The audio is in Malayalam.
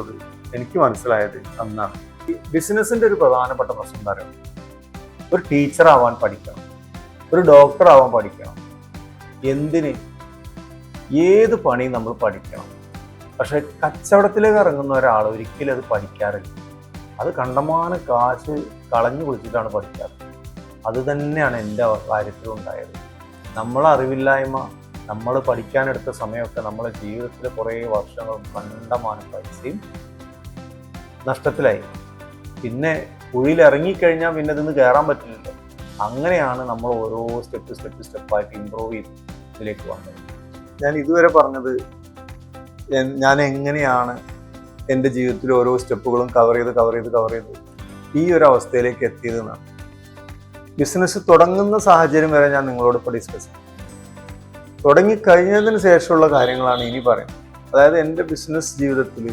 എന്നുള്ളത് എനിക്ക് മനസ്സിലായത് അന്നാണ്. ഈ ബിസിനസിന്റെ ഒരു പ്രധാനപ്പെട്ട പ്രശ്നം പറയുന്നത് ഒരു ടീച്ചർ ആവാൻ പഠിക്കണം. ഒരു ഡോക്ടർ ആവാൻ പഠിക്കണം. എന്തിന്? ഏത് പണി നമ്മൾ പഠിക്കണം. പക്ഷെ കച്ചവടത്തിലേക്ക് ഇറങ്ങുന്ന ഒരാൾ ഒരിക്കലും അത് പഠിക്കാറില്ല. അത് കണ്ടമാനം കാശ് കളഞ്ഞു കുളിച്ചിട്ടാണ് പഠിക്കാറ്. അത് തന്നെയാണ് എന്റെ കാര്യത്തിലും ഉണ്ടായത് നമ്മളെ അറിവില്ലായ്മ നമ്മൾ പഠിക്കാനെടുത്ത സമയമൊക്കെ നമ്മളെ ജീവിതത്തിൽ കുറേ വർഷങ്ങൾ കണ്ടമാനം പൈസയും നഷ്ടത്തിലായി. പിന്നെ കുഴിയിലിറങ്ങിക്കഴിഞ്ഞാൽ പിന്നെ ഇതിന്ന് കയറാൻ പറ്റില്ലല്ലോ. അങ്ങനെയാണ് നമ്മൾ ഓരോ സ്റ്റെപ്പ് സ്റ്റെപ്പ് സ്റ്റെപ്പായിട്ട് ഇമ്പ്രൂവ് ചെയ്ത് ഇതിലേക്ക് വന്നത്. ഞാൻ ഇതുവരെ പറഞ്ഞത് ഞാൻ എങ്ങനെയാണ് എന്റെ ജീവിതത്തിൽ ഓരോ സ്റ്റെപ്പുകളും കവർ ചെയ്ത് കവർ ചെയ്ത് കവർ ചെയ്ത് ഈ ഒരു അവസ്ഥയിലേക്ക് എത്തിയതെന്നാണ്. ബിസിനസ് തുടങ്ങുന്ന സാഹചര്യം വരെ ഞാൻ നിങ്ങളോട് ഡിസ്കസ് ചെയ്യും. തുടങ്ങി കഴിഞ്ഞതിന് ശേഷമുള്ള കാര്യങ്ങളാണ് ഇനി പറയുന്നത്. അതായത് എന്റെ ബിസിനസ് ജീവിതത്തിൽ